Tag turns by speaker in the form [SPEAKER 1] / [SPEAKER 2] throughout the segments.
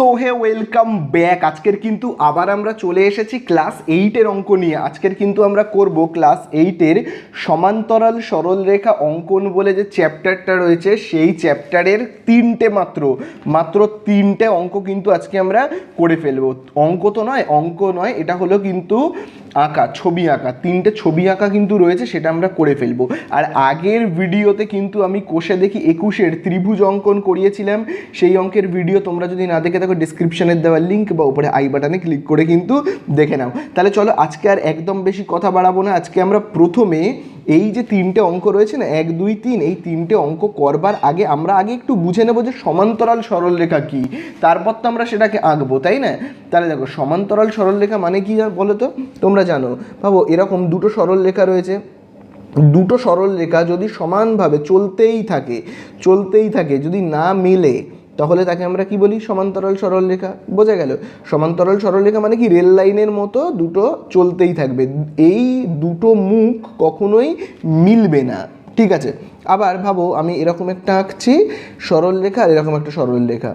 [SPEAKER 1] So hey, welcome back. আজকের কিন্তু আবার আমরা চলে এসেছি ক্লাস এইটের অঙ্ক নিয়ে। আজকের কিন্তু আমরা করব ক্লাস এইটের সমান্তরাল সরলরেখা অঙ্কন বলে যে চ্যাপ্টারটা রয়েছে, সেই চ্যাপ্টারের তিনটে মাত্র। মাত্র তিনটে অঙ্ক কিন্তু আজকে আমরা করে ফেলব। অঙ্ক তো নয়, অঙ্ক নয়, এটা হলো কিন্তু আঁকা, ছবি আঁকা, তিনটে ছবি আঁকা কিন্তু রয়েছে, সেটা আমরা করে ফেলব। আর আগের ভিডিওতে কিন্তু আমি কোষে দেখি একুশের ত্রিভুজ অঙ্কন করিয়েছিলাম। সেই অঙ্কের ভিডিও তোমরা যদি না দেখে থাকো ডিসক্রিপশানের দেওয়া লিঙ্ক বা উপরে আই বাটনে ক্লিক করে কিন্তু দেখে নাও। তাহলে চলো, আজকে আর একদম বেশি কথা বাড়াবো না। আজকে আমরা প্রথমে এই যে তিনটে অঙ্ক রয়েছে না, এক, দুই, তিন, এই তিনটে অঙ্ক করবার আগে আমরা আগে একটু বুঝে নেব যে সমান্তরাল সরলরেখা কী। তারপর তো আমরা সেটাকে আঁকবো, তাই না? তাহলে দেখো, সমান্তরাল সরলরেখা মানে কি বলো তো? তোমরা জানো। ভাবো, এরকম দুটো সরলরেখা রয়েছে। দুটো সরল রেখা যদি সমানভাবে চলতেই থাকে চলতেই থাকে, যদি না মিলে তাহলে তাকে আমরা কি বলি? সমান্তরাল সরল রেখা বোঝা গেল। সমান্তরাল সরল রেখা মানে কি? রেল লাইনের মতো দুটো চলতেই থাকবে। এই দুটো মুখ কখনোই মিলবে না। ঠিক আছে? আবার ভাবো, আমি এরকম একটা আঁকছি সরল রেখা আর এরকম একটা সরল রেখা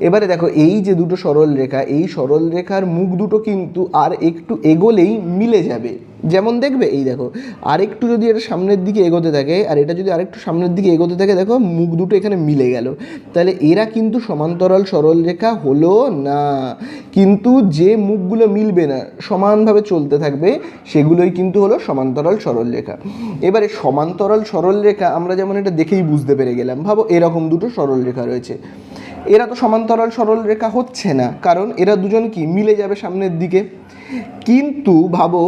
[SPEAKER 1] এবারে দেখো, এই যে দুটো সরল রেখা, এই সরল রেখার মুখ দুটো কিন্তু আর একটু এগোলেই মিলে যাবে। যেমন দেখবে, এই দেখো, আরেকটু যদি এটা সামনের দিকে এগোতে থাকে, আর এটা যদি আরেকটু সামনের দিকে এগোতে থাকে, দেখো, মুখ দুটো এখানে মিলে গেল। তাহলে এরা কিন্তু সমান্তরাল সরল রেখা হলো না। কিন্তু যে মুখগুলো মিলবে না, সমানভাবে চলতে থাকবে, সেগুলোই কিন্তু হলো সমান্তরাল সরল রেখা। এবারে সমান্তরাল সরল রেখা আমরা যেমন এটা দেখেই বুঝতে পেরে গেলাম। ভাবো, এরকম দুটো সরল রেখা রয়েছে। এরা তো সমান্তরাল সরল রেখা হচ্ছে না, কারণ এরা দুজন কি মিলে যাবে সামনের দিকে। কিন্তু ভাবো,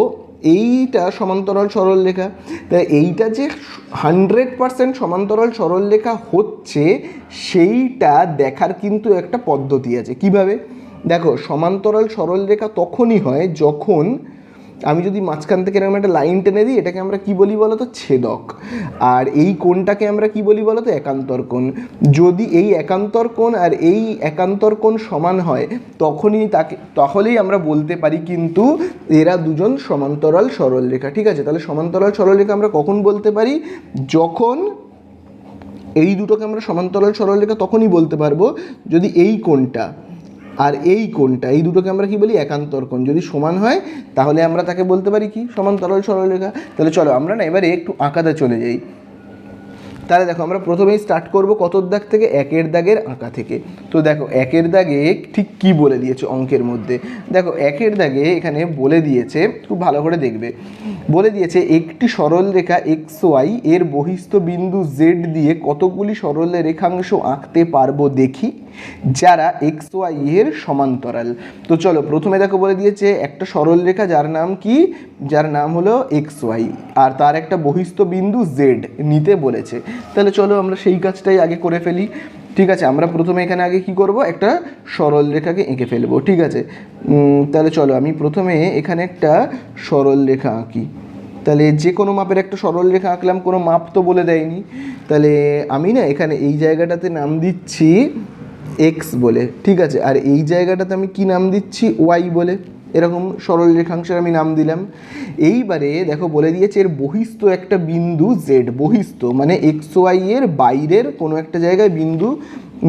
[SPEAKER 1] এইটা সমান্তরাল সরল রেখা। তাই এইটা যে হান্ড্রেড পারসেন্ট সমান্তরাল সরল রেখা হচ্ছে, সেইটা দেখার কিন্তু একটা পদ্ধতি আছে। কীভাবে? দেখো, সমান্তরাল সরল রেখা তখনই হয় যখন আমি যদি মাঝখান থেকে এরকম একটা লাইন টেনে দিই, এটাকে আমরা কি বলি বলো তো ছেদক। আর এই কোণটাকে আমরা কি বলি বলো তো একান্তর কোণ। যদি এই একান্তর কোণ আর এই একান্তর কোণ সমান হয়, তখনই তাকে তাহলেই আমরা বলতে পারি কিন্তু এরা দুজন সমান্তরাল সরল রেখা ঠিক আছে? তাহলে সমান্তরাল সরল রেখা আমরা কখন বলতে পারি? যখন এই দুটোকে আমরা সমান্তরাল সরল রেখা তখনই বলতে পারব, যদি এই কোণটা আর এই কোণটা, এই দুটোকে আমরা কি বলি? একান্তর কোণ। যদি সমান হয়, তাহলে আমরা তাকে বলতে পারি কি? সমান তরল সরলরেখা। তাহলে চলো, আমরা না এবারে একটু আঁকাতে চলে যাই। তাহলে দেখো আমরা প্রথমেই স্টার্ট করব কতর দাগ থেকে? একের দাগের আঁকা থেকে। তো দেখো, একের দাগে ঠিক কি বলে দিয়েছে অঙ্কের মধ্যে? দেখো, একের দাগে এখানে বলে দিয়েছে, খুব ভালো করে দেখবে, বলে দিয়েছে একটি সরল রেখা এক্স ওয়াই এর বহিস্থ বিন্দু জেড দিয়ে কতগুলি সরল রেখাংশ আঁকতে পারব দেখি, যারা এক্স ওয়াই এর সমান্তরাল। তো চলো, প্রথমে দেখো বলে দিয়েছে একটা সরল রেখা যার নাম কি? যার নাম হলো এক্স ওয়াই। আর তার একটা বহিস্থ বিন্দু জেড নিতে বলেছে। তাহলে চলো আমরা সেই কাজটাই আগে করে ফেলি। ঠিক আছে, আমরা প্রথমে এখানে আগে কি করব? একটা সরল রেখাকে এঁকে ফেলব, ঠিক আছে? তাহলে চলো, আমি প্রথমে এখানে একটা সরল রেখা আঁকি। তাহলে যে কোনো মাপের একটা সরল রেখা আঁকলাম, কোনো মাপ তো বলে দেয়নি। তাহলে আমি না এখানে এই জায়গাটাতে নাম দিচ্ছি এক্স বলে, ঠিক আছে? আর এই জায়গাটাতে আমি কি নাম দিচ্ছি? ওয়াই বলে। এরকম সরল রেখাংশের আমি নাম দিলাম। এইবারে দেখো বলে দিয়েছে এর বহিস্থ একটা বিন্দু জেড বহিস্থ মানে এক্স ওয়াই এর বাইরের কোনো একটা জায়গায় বিন্দু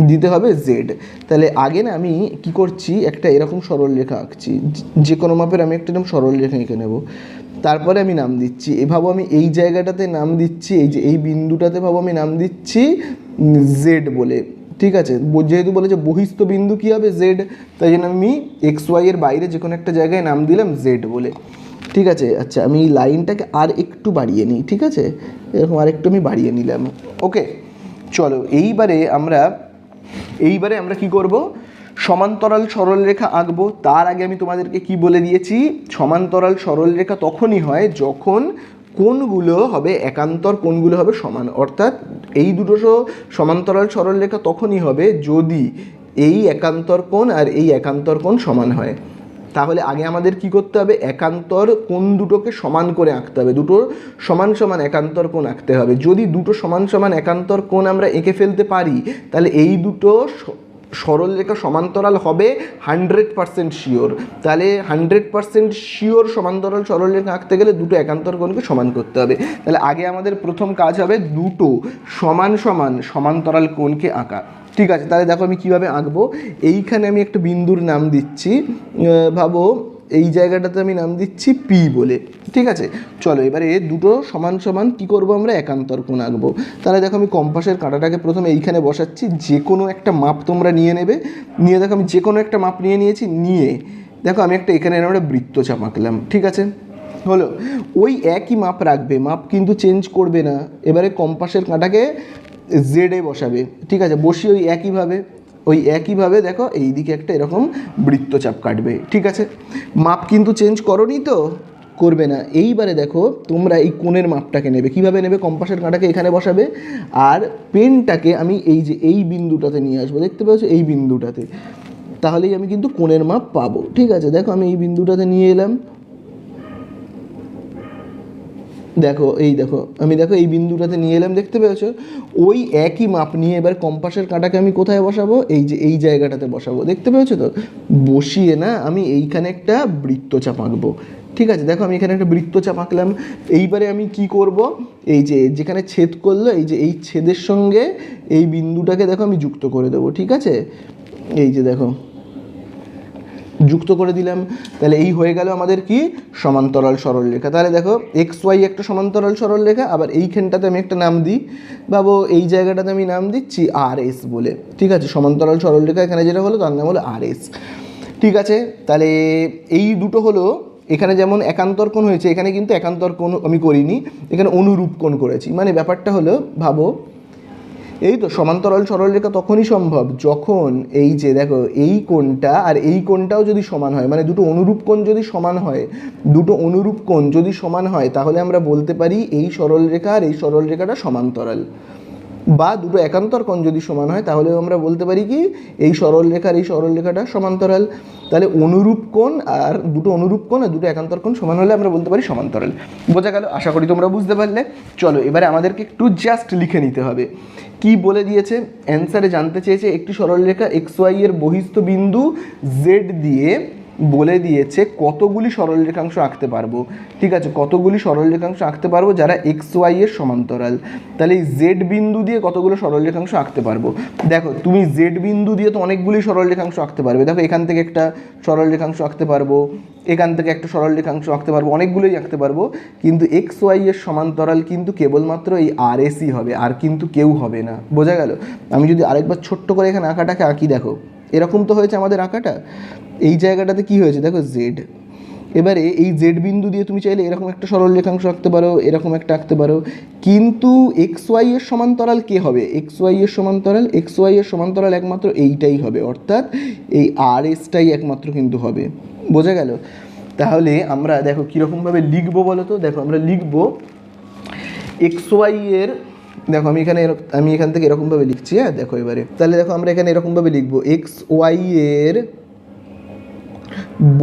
[SPEAKER 1] দিতে হবে জেড তাহলে আগে না আমি কি করছি, একটা এরকম সরল রেখা আঁকছি। যে- কোনো মাপের আমি একটা এরকম সরল রেখা এঁকে নেব। তারপরে আমি নাম দিচ্ছি। এভাবে আমি এই জায়গাটাতে নাম দিচ্ছি, এই যে এই বিন্দুটাতে ভাবো আমি নাম দিচ্ছি জেড বলে। ঠিক আছে যেহেতু বলেছে বহিস্থ বিন্দু কী হবে? জেড তাই জন্য আমি এক্স ওয়াই এর বাইরে যে কোনো একটা জায়গায় নাম দিলাম জেড বলে। ঠিক আছে আচ্ছা আমি লাইনটাকে আর একটু বাড়িয়ে নিই, ঠিক আছে? এরকম আর একটু আমি বাড়িয়ে নিলাম। ওকে চলো, এইবারে আমরা এইবারে আমরা কি করব? সমান্তরাল সরলরেখা আঁকবো। তার আগে আমি তোমাদেরকে কি বলে দিয়েছি? সমান্তরাল সরলরেখা তখনই হয় যখন কোনগুলো হবে, একান্তর কোনগুলো হবে সমান, অর্থাৎ এই দুটো সমান্তরাল সরলরেখা তখনই হবে যদি এই একান্তর কোণ আর এই একান্তর কোণ সমান হয়। তাহলে আগে আমাদের কি করতে হবে? একান্তর কোন দুটোকে সমান করে আঁকতে হবে। দুটো সমান সমান একান্তর কোণ আঁকতে হবে। যদি দুটো সমান সমান একান্তর কোণ আমরা এঁকে ফেলতে পারি, তাহলে এই দুটো স- সরল রেখা সমান্তরাল হবে হান্ড্রেড পারসেন্ট শিওর তাহলে হান্ড্রেড পারসেন্ট শিওর সমান্তরাল সরলরেখা আঁকতে গেলে দুটো একান্তর কোণকে সমান করতে হবে। তাহলে আগে আমাদের প্রথম কাজ হবে দুটো সমান সমান সমান্তরাল কোণকে আঁকা। ঠিক আছে, তাহলে দেখো আমি কীভাবে আঁকবো? এইখানে আমি একটা বিন্দুর নাম দিচ্ছি। ভাবো এই জায়গাটাতে আমি নাম দিচ্ছি পি বলে। ঠিক আছে? চলো, এবারে দুটো সমান সমান কি করব আমরা? একান্তর কোণ আঁকবো। তাহলে দেখো আমি কম্পাসের কাঁটাটাকে প্রথমে এইখানে বসাচ্ছি। যে কোনো একটা মাপ তোমরা নিয়ে নেবে। নিয়ে দেখো আমি যে কোনো একটা মাপ নিয়ে নিয়েছি, নিয়ে দেখো আমি একটা এখানে একটা বৃত্তচাপ আঁকলাম। ঠিক আছে? হলো, ওই একই মাপ রাখবে, মাপ কিন্তু চেঞ্জ করবে না। এবারে কম্পাসের কাঁটাকে জেডে বসাবে। ঠিক আছে? বসিয়ে ওই একইভাবে ওই একইভাবে দেখো এই দিকে একটা এরকম বৃত্তচাপ কাটবে, ঠিক আছে? মাপ কিন্তু চেঞ্জ করনি তো, করবে না। এইবারে দেখো তোমরা এই কোণের মাপটাকে নেবে। কীভাবে নেবে? কম্পাসের কাঁটাকে এখানে বসাবে। আর পেনটাকে আমি এই যে এই বিন্দুটাতে নিয়ে আসব, দেখতে পাচ্ছ? এই বিন্দুটাতে। তাহলেই আমি কিন্তু কোণের মাপ পাবো, ঠিক আছে? দেখো আমি এই বিন্দুটাতে নিয়ে এলাম। দেখো, এই দেখো, আমি দেখো এই বিন্দুটাতে নিয়ে এলাম, দেখতে পেয়েছ? ওই একই মাপ নিয়ে এবার কম্পাসের কাঁটাকে আমি কোথায় বসাবো? এই যে, এই জায়গাটাতে বসাবো। দেখতে পেয়েছ তো? বসিয়ে না আমি এইখানে একটা বৃত্তচাপ আঁকবো। ঠিক আছে? দেখো, আমি এখানে একটা বৃত্তচাপ আঁকলাম। এইবারে আমি কি করব? এই যে, যেখানে ছেদ করল, এই যে, এই ছেদের সঙ্গে এই বিন্দুটাকে দেখো আমি যুক্ত করে দেবো। ঠিক আছে? এই যে, দেখো। যুক্ত করে দিলাম। তাহলে এই হয়ে গেল আমাদের কি? সমান্তরাল সরলরেখা তাহলে দেখো এক্স ওয়াই একটা সমান্তরাল সরলরেখা আবার এইখানটাতে আমি একটা নাম দিই। ভাবো, এই জায়গাটাতে আমি নাম দিচ্ছি আর এস বলে। ঠিক আছে, সমান্তরাল সরলরেখা এখানে যেটা হলো, তার নাম হলো আর এস ঠিক আছে, তাহলে এই দুটো হলো, এখানে যেমন একান্তর কোণ হয়েছে, এখানে কিন্তু একান্তর কোণ আমি করিনি, এখানে অনুরূপ কোণ করেছি। মানে ব্যাপারটা হলো, ভাবো এই তো সমান্তরাল সরলরেখা তখনই সম্ভব যখন এই যে দেখো, এই কোণটা আর এই কোণটাও যদি সমান হয় মানে দুটো অনুরূপ কোণ যদি সমান হয়, দুটো অনুরূপ কোণ যদি সমান হয়, তাহলে আমরা বলতে পারি এই সরলরেখা আর এই সরলরেখাটা সমান্তরাল। বা দুটো একান্তর কোণ যদি সমান হয় তাহলে আমরা বলতে পারি কি, এই সরলরেখার এই সরলরেখাটা সমান্তরাল। তাহলে অনুরূপ কোণ আর দুটো অনুরূপ কোণ আর দুটো একান্তর কোণ সমান হলে আমরা বলতে পারি সমান্তরাল। বোঝা গেল? আশা করি তোমরা বুঝতে পারলে। চলো, এবারে আমাদেরকে একটু জাস্ট লিখে নিতে হবে। কি বলে দিয়েছে? অ্যান্সারে জানতে চেয়েছে একটি সরলরেখা এক্স ওয়াই এর বহিস্থ বিন্দু জেড দিয়ে বলে দিয়েছে কতগুলি সরলরেখাংশ আঁকতে পারব। ঠিক আছে, কতগুলি সরলরেখাংশ আঁকতে পারব যারা এক্স ওয়াই এর সমান্তরাল। তাহলে এই জেড বিন্দু দিয়ে কতগুলো সরলরেখাংশ আঁকতে পারব? দেখো, তুমি জেড বিন্দু দিয়ে তো অনেকগুলি সরলরেখাংশ আঁকতে পারবে। দেখো, এখান থেকে একটা সরলরেখাংশ আঁকতে পারব, এখান থেকে একটা সরলরেখাংশ আঁকতে পারব, অনেকগুলোই আঁকতে পারব। কিন্তু এক্স ওয়াই এর সমান্তরাল কিন্তু কেবলমাত্র এই আর এসই হবে, আর কিন্তু কেউ হবে না। বোঝা গেল? আমি যদি আরেকবার ছোট্ট করে এখানে আঁকাটাকে আঁকি, দেখো। এরকম তো হয়েছে আমাদের আঁকাটা। এই জায়গাটাতে কি হয়েছে? দেখো জেড এবারে এই জেড বিন্দু দিয়ে তুমি চাইলে এরকম একটা সরল রেখাংশ আঁকতে পারো, এরকম একটা আঁকতে পারো। কিন্তু এক্স ওয়াই এর সমান্তরাল কে হবে? এক্স ওয়াই এর সমান্তরাল এক্স ওয়াই এর সমান্তরাল একমাত্র এইটাই হবে। অর্থাৎ এই আর এসটাই একমাত্র কিন্তু হবে। বোঝা গেল? তাহলে আমরা দেখো কীরকমভাবে লিখব বলো তো? দেখো আমরা লিখব এক্স ওয়াই এর দেখো, আমি এখানে আমি এখান থেকে এরকমভাবে লিখছি হ্যাঁ? দেখো এবারে। তাহলে দেখো, আমরা এখানে এরকমভাবে লিখব এক্স ওয়াই এর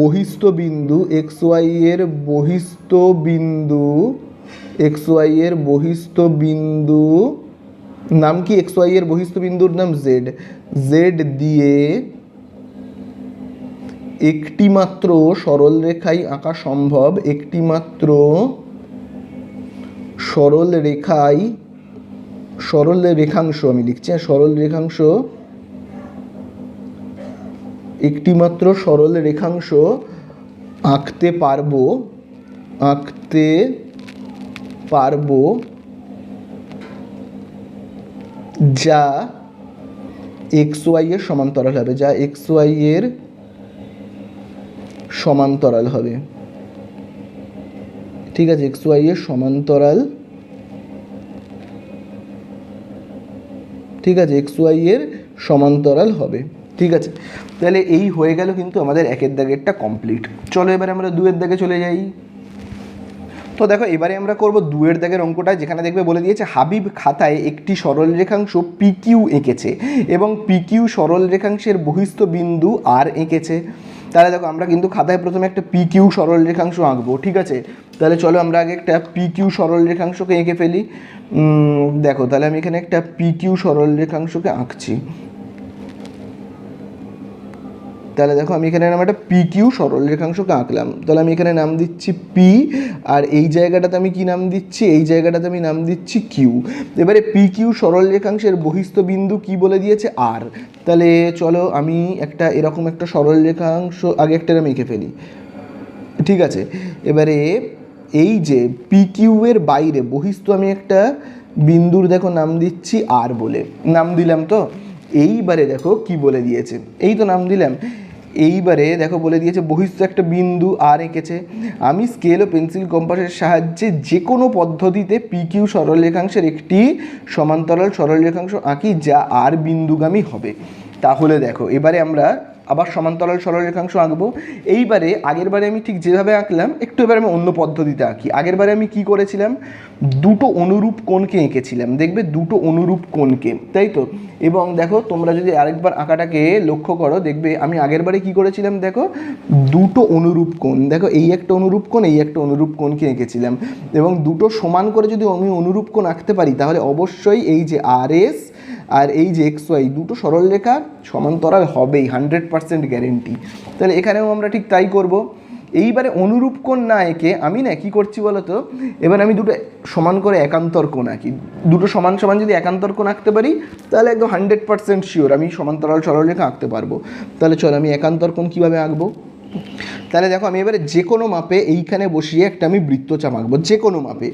[SPEAKER 1] বহিস্থ বিন্দু এক্স ওয়াই এর বহিস্থ বিন্দু এক্স ওয়াই এর বহিস্থ বিন্দু নাম কি? এক্স ওয়াই এর বহিস্থ বিন্দুর নাম জেড জেড দিয়ে একটি মাত্র সরল রেখাই আঁকা সম্ভব একটি মাত্র সরল রেখায় সরল রেখাংশ আমি লিখছি হ্যাঁ, সরল রেখাংশ একটি মাত্র সরল রেখাংশ আঁকতে পারব আঁকতে পারব যা এক্স ওয়াই এর সমান্তরাল হবে যা এক্স ওয়াই এর সমান্তরাল হবে। ঠিক আছে এক্স ওয়াই এর সমান্তরাল ঠিক আছে এক্স ওয়াই এর সমান্তরাল হবে। ঠিক আছে? তাহলে এই হয়ে গেল কিন্তু আমাদের একের দাগেরটা কমপ্লিট চলো এবারে আমরা দুয়ের দাগে চলে যাই। তো দেখো, এবারে আমরা করব দুয়ের দাগের অঙ্কটা, যেখানে দেখবে বলে দিয়েছে, হাবিব খাতায় একটি সরল রেখাংশ পিকিউ এঁকেছে এবং পিকিউ সরল রেখাংশের বহিস্থ বিন্দু আর এঁকেছে। তাহলে দেখো, আমরা কিন্তু খাতায় প্রথমে একটা পি কিউ সরল রেখাংশ আঁকবো, ঠিক আছে? তাহলে চলো আমরা আগে একটা পি কিউ সরল রেখাংশকে এঁকে ফেলি। দেখো, তাহলে আমি এখানে একটা পি কিউ সরল রেখাংশকে আঁকছি। তাহলে দেখো আমি এখানে নাম একটা পি কিউ সরল রেখাংশকে আঁকলাম। তাহলে আমি এখানে নাম দিচ্ছি পি আর এই জায়গাটাতে আমি কি নাম দিচ্ছি? এই জায়গাটাতে আমি নাম দিচ্ছি কিউ এবারে পি কিউ সরল রেখাংশের বহিস্থ বিন্দু কি বলে দিয়েছে? আর তাহলে চলো আমি একটা এরকম একটা সরল রেখাংশ আগে একটা এরম এঁকে ফেলি। ঠিক আছে? এবারে এই যে পি কিউ এর বাইরে বহিস্থ আমি একটা বিন্দুর দেখো নাম দিচ্ছি আর বলে। নাম দিলাম তো? এইবারে দেখো কি বলে দিয়েছে? এই তো নাম দিলাম। এইবারে দেখো বলে দিয়েছে বহিস্থ একটা বিন্দু আর এঁকেছে। আমি স্কেল ও পেন্সিল কম্পাসের সাহায্যে যে কোনো পদ্ধতিতে পি কিউ সরলরেখাংশের একটি সমান্তরাল সরলরেখাংশ আঁকি, যা আর বিন্দুগামী হবে। তাহলে দেখো, এবারে আমরা আবার সমান্তরাল সরলরেখাংশ আঁকবো। এইবারে, আগের বারে আমি ঠিক যেভাবে আঁকলাম, একটু এবারে আমি অন্য পদ্ধতিতে আঁকি। আগের বারে আমি কি করেছিলাম? দুটো অনুরূপ কোণকে এঁকেছিলাম। দেখবে, দুটো অনুরূপ কোণকে। তাই তো? এবং দেখো, তোমরা যদি আরেকবার আঁকাটাকে লক্ষ্য করো, দেখবে, আমি আগের বারে কি করেছিলাম, দেখো? দুটো অনুরূপ কোণ। দেখো, এই একটা অনুরূপ কোণ, এই একটা অনুরূপ কোণকে এঁকেছিলাম। এবং দুটো সমান করে যদি আমি অনুরূপ কোণ আঁকতে পারি, তাহলে অবশ্যই এই যে আর এস আর এই যে এক্স ওয়াই দুটো সরলরেখা সমান্তরাল হবেই হান্ড্রেড পার্সেন্ট গ্যারেন্টি তাহলে এখানেও আমরা ঠিক তাই করব। এইবারে অনুরূপ কোণ না এঁকে আমি না, কী করছি বলো তো এবার আমি দুটো সমান করে একান্তর কোণ আঁকি দুটো সমান সমান যদি একান্তর কোণ আঁকতে পারি, তাহলে একদম হান্ড্রেড পার্সেন্ট শিওর আমি সমান্তরাল সরলরেখা আঁকতে পারব। তাহলে চলো আমি একান্তর কোণ কীভাবে আঁকবো? তাহলে দেখো আমি এবারে যে কোনো মাপে এইখানে বসিয়ে একটা আমি বৃত্তচাপ আঁকবো, যে কোনো মাপে।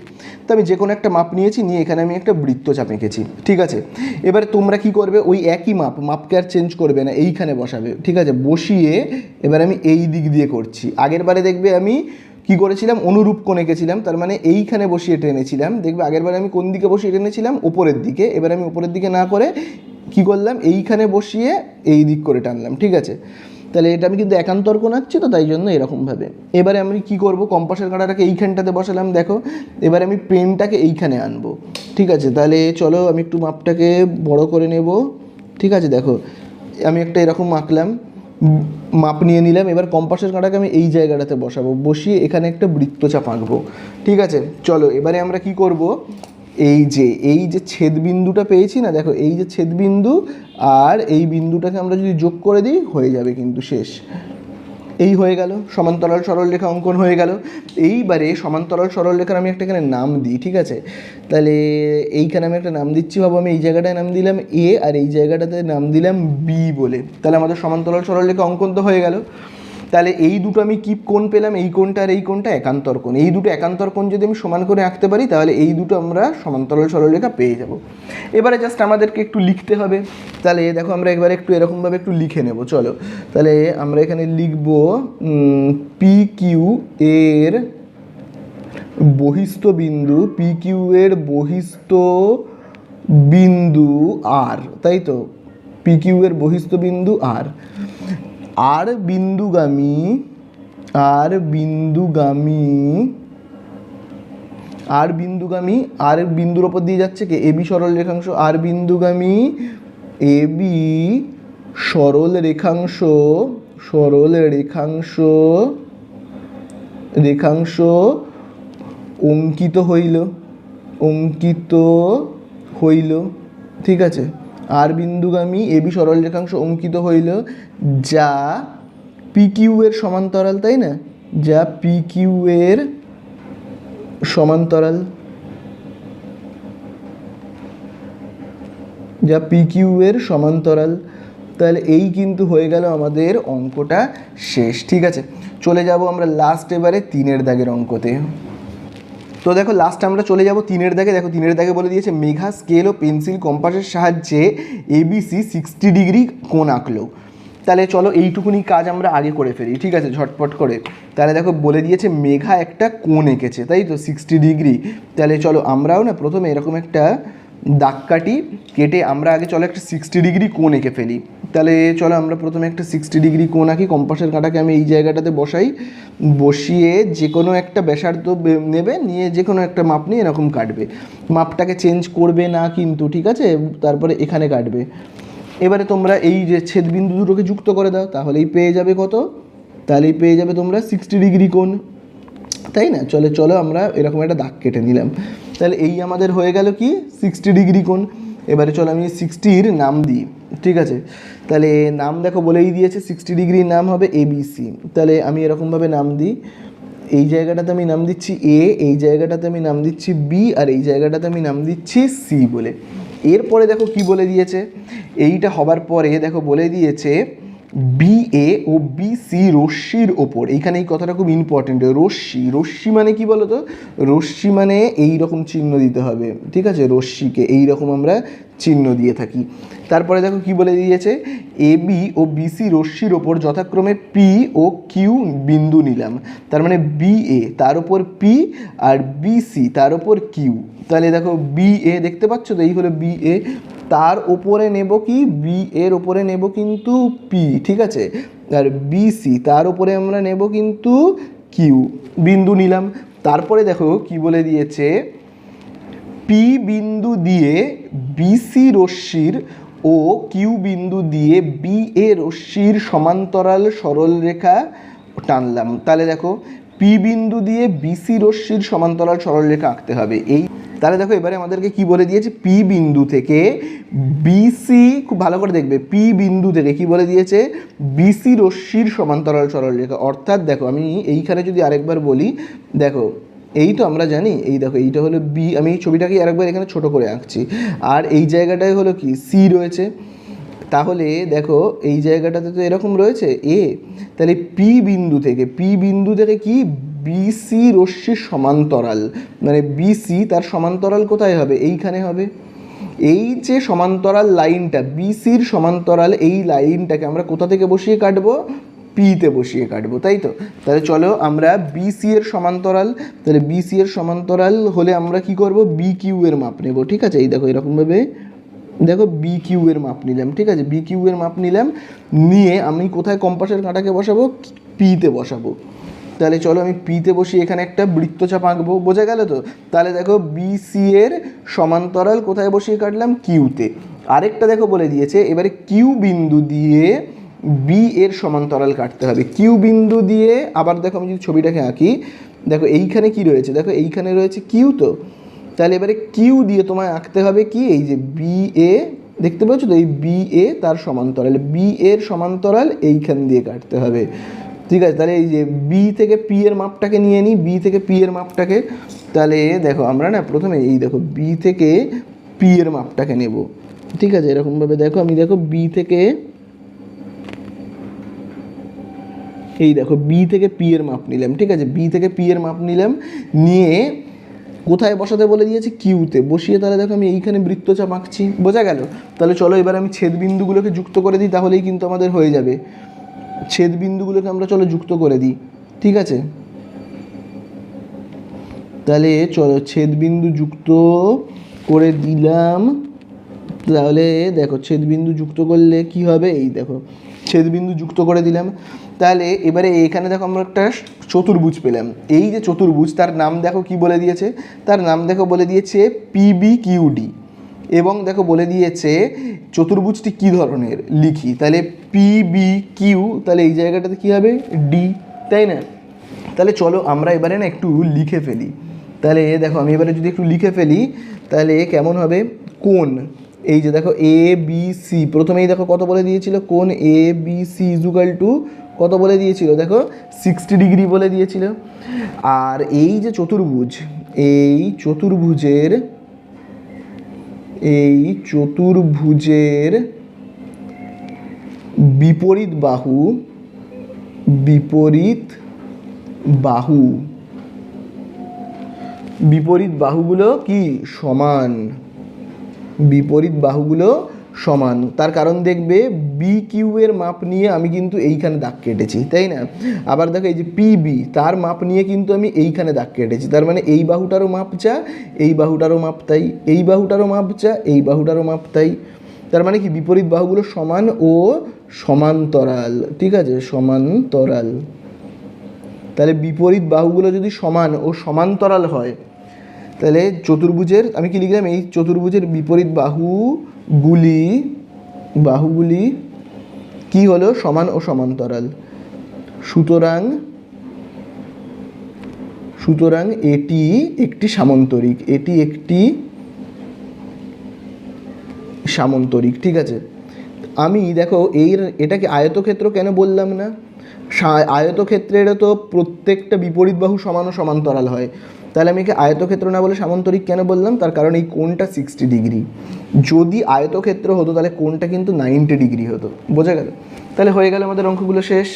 [SPEAKER 1] তো আমি যে কোনো একটা মাপ নিয়েছি, নিয়ে এখানে আমি একটা বৃত্তচাপ এঁকেছি, ঠিক আছে? এবারে তোমরা কি করবে? ওই একই মাপ, মাপকে আর চেঞ্জ করবে না, এইখানে বসাবে, ঠিক আছে? বসিয়ে এবার আমি এই দিক দিয়ে করছি। আগের বারে দেখবে আমি কি করেছিলাম? অনুরূপ কোণ এঁকেছিলাম, তার মানে এইখানে বসিয়ে টেনেছিলাম। দেখবে আগের বারে আমি কোন দিকে বসিয়ে টেনেছিলাম? উপরের দিকে। এবার আমি উপরের দিকে না করে কি করলাম? এইখানে বসিয়ে এই দিক করে টানলাম, ঠিক আছে? তাহলে এটা আমি কিন্তু একান্তর কোণ আঁকছি তো তাই জন্য এরকমভাবে। এবারে আমি কি করব? কম্পাসের কাঁটাটাকে এইখানটাতে বসালাম, দেখো। এবারে আমি পেনটাকে এইখানে আনব, ঠিক আছে? তাহলে চলো আমি একটু মাপটাকে বড় করে নেব, ঠিক আছে? দেখো, আমি একটা এরকম আঁকলাম, মাপ নিয়ে নিলাম, এবার কম্পাসের কাঁটাকে আমি এই জায়গাটাতে বসাবো, বসিয়ে এখানে একটা বৃত্তচাপ আঁকবো, ঠিক আছে? চলো, এবারে আমরা কি করব? এই যে এই যে ছেদবিন্দুটা পেয়েছি না, দেখো, এই যে ছেদবিন্দু আর এই বিন্দুটাকে আমরা যদি যোগ করে দিই, হয়ে যাবে কিন্তু শেষ। এই হয়ে গেল, সমান্তরাল সরল সরলরেখা অঙ্কন হয়ে গেল। এইবারে সমান্তরাল সরল সরলরেখার আমি একটা এখানে নাম দিই, ঠিক আছে? তাহলে এইখানে আমি একটা নাম দিচ্ছি, ভাবো আমি এই জায়গাটায় নাম দিলাম এ আর এই জায়গাটাতে নাম দিলাম বি বলে। তাহলে আমাদের সমান্তরাল সরলরেখা অঙ্কন তো হয়ে গেল। তাহলে এই দুটো আমি কি কোণ পেলাম, এই কোণটা আর এই কোণটা একান্তর কোণ। এই দুটো একান্তর কোণ যদি আমি সমান করে আঁকতে পারি, তাহলে এই দুটো আমরা সমান্তরাল সরলরেখা পেয়ে যাব। এবারে জাস্ট আমাদেরকে একটু লিখতে হবে। তাহলে দেখো আমরা একবার একটু এরকমভাবে একটু লিখে নেব, চলো। তাহলে আমরা এখানে লিখব পি কিউ এর বহিস্থ বিন্দু পি কিউ এর বহিস্থ বিন্দু আর তাই তো? পি কিউ এর বহিস্থ বিন্দু আর আর বিন্দুগামী আর বিন্দুগামী আর বিন্দুগামী, আর বিন্দুর ওপর দিয়ে যাচ্ছে কি? এবি সরল রেখাংশ, আর বিন্দুগামী এবি সরল রেখাংশ সরল রেখাংশ রেখাংশ অঙ্কিত হইল অঙ্কিত হইল, ঠিক আছে? আর বিন্দুগামী এবি সরল রেখাংশ অঙ্কিত হইল যা পি কিউ এর সমান্তরাল, তাই না? যা পি কিউ এর সমান্তরাল। যা পি কিউ এর সমান্তরাল। তাহলে এই কিন্তু হয়ে গেল আমাদের অঙ্কটা শেষ, ঠিক আছে? চলে যাব আমরা লাস্ট এবারে তিনের দাগের অঙ্কতে। তো দেখো লাস্ট আমরা চলে যাব তিনের দাগে। দেখো, তিনের দাগে বলে দিয়েছে, মেঘা স্কেল ও পেন্সিল কম্পাসের সাহায্যে এবিসি সিক্সটি ডিগ্রি কোণ আঁকলো। তাহলে চলো এইটুকুনি কাজ আমরা আগে করে ফেলি, ঠিক আছে? ঝটপট করে। তাহলে দেখো, বলে দিয়েছে মেঘা একটা কোণ এঁকেছে, তাই তো? সিক্সটি ডিগ্রি তাহলে চলো আমরাও না প্রথমে এরকম একটা দাগ কাটি, কেটে আমরা আগে চলো একটা সিক্সটি ডিগ্রি কোণ এঁকে ফেলি। তাহলে চলো আমরা প্রথমে একটা সিক্সটি ডিগ্রি কোণ আঁকি, কম্পাসের কাঁটাকে আমি এই জায়গাটাতে বসাই। বসিয়ে যে কোনো একটা ব্যাসার্ধ নেবে, নিয়ে যে কোনো একটা মাপ নিয়ে এরকম কাটবে। মাপটাকে চেঞ্জ করবে না কিন্তু, ঠিক আছে? তারপরে এখানে কাটবে। এবারে তোমরা এই যে ছেদবিন্দু দুটোকে যুক্ত করে দাও, তাহলেই পেয়ে যাবে কত? তাহলেই পেয়ে যাবে তোমরা সিক্সটি ডিগ্রি কোণ। তাই না? চলে, চলো আমরা এরকম একটা দাগ কেটে নিলাম। তাহলে এই আমাদের হয়ে গেল কি? সিক্সটি ডিগ্রি কোণ। এবারে চলো আমি সিক্সটির নাম দিই, ঠিক আছে? তাহলে নাম দেখো বলেই দিয়েছে সিক্সটি ডিগ্রির নাম হবে এবিসি তাহলে আমি এরকমভাবে নাম দিই। এই জায়গাটাতে আমি নাম দিচ্ছি এ এই জায়গাটাতে আমি নাম দিচ্ছি বি আর এই জায়গাটাতে আমি নাম দিচ্ছি সি বলে। এরপরে দেখো কি বলে দিয়েছে? এইটা হবার পরে দেখো বলে দিয়েছে বি এ ও বি সি রশ্মির ওপর। এইখানে এই কথাটা খুব ইম্পর্টেন্ট রশ্মি রশ্মি মানে কি বলতো? রশ্মি মানে এই রকম চিহ্ন দিতে হবে, ঠিক আছে? রশ্মিকে এই রকম আমরা চিহ্ন দিয়ে থাকি। তারপরে দেখো কি বলে দিয়েছে? এ বি ও বিসি রশ্মির ওপর যথাক্রমে পি ও কিউ বিন্দু নিলাম। তার মানে বি এ তার উপর পি আর বিসি তার উপর কিউ তাহলে দেখো বি এ দেখতে পাচ্ছ? তো এই হলো বি এ তার ওপরে নেব কি? বি এর ওপরে নেব কিন্তু পি ঠিক আছে? আর বিসি তার উপরে আমরা নেব কিন্তু কিউ বিন্দু নিলাম। তারপরে দেখো কি বলে দিয়েছে? পি বিন্দু দিয়ে বিসি রশ্মির ও কিউ বিন্দু দিয়ে বি এ রশ্মির সমান্তরাল সরলরেখা টানলাম। তাহলে দেখো পি বিন্দু দিয়ে বিসি রশ্মির সমান্তরাল সরলরেখা আঁকতে হবে। এই তাহলে দেখো এবারে আমাদেরকে কি বলে দিয়েছে? পি বিন্দু থেকে বিসি খুব ভালো করে দেখবে পি বিন্দু থেকে কি বলে দিয়েছে? বিসি রশ্মির সমান্তরাল সরলরেখা। অর্থাৎ দেখো, আমি এইখানে যদি আরেকবার বলি, দেখো, এই তো আমরা জানি, এই দেখো, এইটা হলো বি আমি এই ছবিটাকে আরেকবার এখানে ছোট করে আঁকছি। আর এই জায়গাটায় হলো কি? সি রয়েছে। তাহলে দেখো, এই জায়গাটাতে তো এরকম রয়েছে? এ তাহলে পি বিন্দু থেকে পি বিন্দু থেকে কি? বিসি রশ্মির সমান্তরাল। মানে বিসি তার সমান্তরাল কোথায় হবে? এইখানে হবে। এই যে সমান্তরাল লাইনটা বিসির সমান্তরাল এই লাইনটাকে আমরা কোথা থেকে বসিয়ে কাটবো? পিতে বসিয়ে কাটবো, তাই তো? তাহলে চলো আমরা বিসি এর সমান্তরাল, তাহলে বিসি এর সমান্তরাল হলে আমরা কি করব? বি কিউ এর মাপ নেব, ঠিক আছে? এই দেখো, এরকমভাবে। দেখো বি কিউ এর মাপ নিলাম, ঠিক আছে? বি কিউ এর মাপ নিলাম, নিয়ে আমি কোথায় কম্পাসের কাঁটাকে বসাবো? পিতে বসাবো। তাহলে চলো আমি পিতে বসি, এখানে একটা বৃত্তচাপ আঁকবো। বোঝা গেল তো? তাহলে দেখো বিসি এর সমান্তরাল কোথায় বসিয়ে কাটলাম? কিউতে আরেকটা দেখো বলে দিয়েছে, এবারে কিউ বিন্দু দিয়ে বি এর সমান্তরাল কাটতে হবে। কিউ বিন্দু দিয়ে, আবার দেখো আমি যদি ছবিটাকে আঁকি, দেখো এইখানে কি রয়েছে? দেখো এইখানে রয়েছে কিউ তো। তাহলে এবারে কিউ দিয়ে তোমায় আঁকতে হবে কি? এই যে বি এ দেখতে পাচ্ছ তো? এই বি এ তার সমান্তরাল। বি এর সমান্তরাল এইখান দিয়ে কাটতে হবে। ঠিক আছে, তাহলে এই যে বি থেকে পি এর মাপটাকে নিয়ে নিই বি থেকে পি এর মাপটাকে, তাহলে দেখো আমরা না প্রথমে এই দেখো বি থেকে পি এর মাপটাকে নেব। ঠিক আছে, এরকমভাবে দেখো, আমি দেখো বি থেকে এই দেখো বি থেকে পি এর মাপ নিলাম, ঠিক আছে? বি থেকে পি এর মাপ নিলাম, নিয়ে কোথায় বসাতে বলে দিয়েছে? কিউতে বসিয়ে তাহলে দেখো আমি এইখানে বৃত্তচাপ আঁকছি, বোঝা গেল? তাহলে চলো এবার আমি ছেদ বিন্দুগুলোকে যুক্ত করে দিই, তাহলেই কিন্তু আমাদের হয়ে যাবে। ছেদ বিন্দুগুলোকে আমরা চলো যুক্ত করে দিই, ঠিক আছে? তাহলে চলো ছেদ বিন্দু যুক্ত করে দিলাম। তাহলে দেখো ছেদবিন্দু যুক্ত করলে কি হবে? এই দেখো, ছেদবিন্দু যুক্ত করে দিলাম। তাহলে এবারে এখানে দেখো আমরা একটা চতুর্ভুজ পেলাম। এই যে চতুর্ভুজ, তার নাম দেখো কি বলে দিয়েছে? তার নাম দেখো বলে দিয়েছে পিবি কিউডি এবং দেখো বলে দিয়েছে চতুর্ভুজটি কি ধরনের? লিখি। তাহলে পিবি কিউ তাহলে এই জায়গাটাতে কি হবে? ডি তাই না? তাহলে চলো আমরা এবারে না একটু লিখে ফেলি। তাহলে দেখো আমি এবারে যদি একটু লিখে ফেলি, তাহলে কেমন হবে? কোন এই যে দেখো এ বি সি প্রথমেই দেখো কত বলে দিয়েছিল? কোন A B C equal to কত বলে দিয়েছিল? দেখো সিক্সটি ডিগ্রি বলে দিয়েছিল। আর এই যে চতুর্ভুজ, এই চতুর্ভুজের এই চতুর্ভুজের বিপরীত বাহু বিপরীত বাহু। বিপরীত বাহুগুলো কি? সমান। বিপরীত বাহুগুলো সমান। তার কারণ দেখবে বি কিউ এর মাপ নিয়ে আমি কিন্তু এইখানে দাগ কেটেছি, তাই না? আবার দেখো এই যে পিবি তার মাপ নিয়ে কিন্তু আমি এইখানে দাগ কেটেছি। তার মানে এই বাহুটারও মাপ যা এই বাহুটারও মাপ তাই, এই বাহুটারও মাপ যা এই বাহুটারও মাপ তাই। তার মানে কি? বিপরীত বাহুগুলো সমান ও সমান্তরাল, ঠিক আছে? সমান্তরাল। তাহলে বিপরীত বাহুগুলো যদি সমান ও সমান্তরাল হয় তাহলে চতুর্ভুজের, আমি কি লিখলাম? এই চতুর্ভুজের বিপরীত বাহুগুলি বাহুগুলি কি হলো? সমান ও সমান্তরাল। সুতরাং সুতরাং এটি একটি সামান্তরিক, এটি একটি সামন্তরিক, ঠিক আছে? আমি দেখো, এর, এটাকে আয়তক্ষেত্র কেন বললাম না? আয়তক্ষেত্রের তো প্রত্যেকটা বিপরীত বাহু সমান ও সমান্তরাল হয়। তাহলে আমি একে আয়তক্ষেত্র না বলে সামন্তরিক কেন বললাম? তার কারণ এই কোনটা সিক্সটি ডিগ্রি যদি আয়তক্ষেত্র হতো, তাহলে কোনটা কিন্তু নাইনটি ডিগ্রি হতো। বোঝা গেল? তাহলে হয়ে গেল আমাদের অঙ্কগুলো শেষ।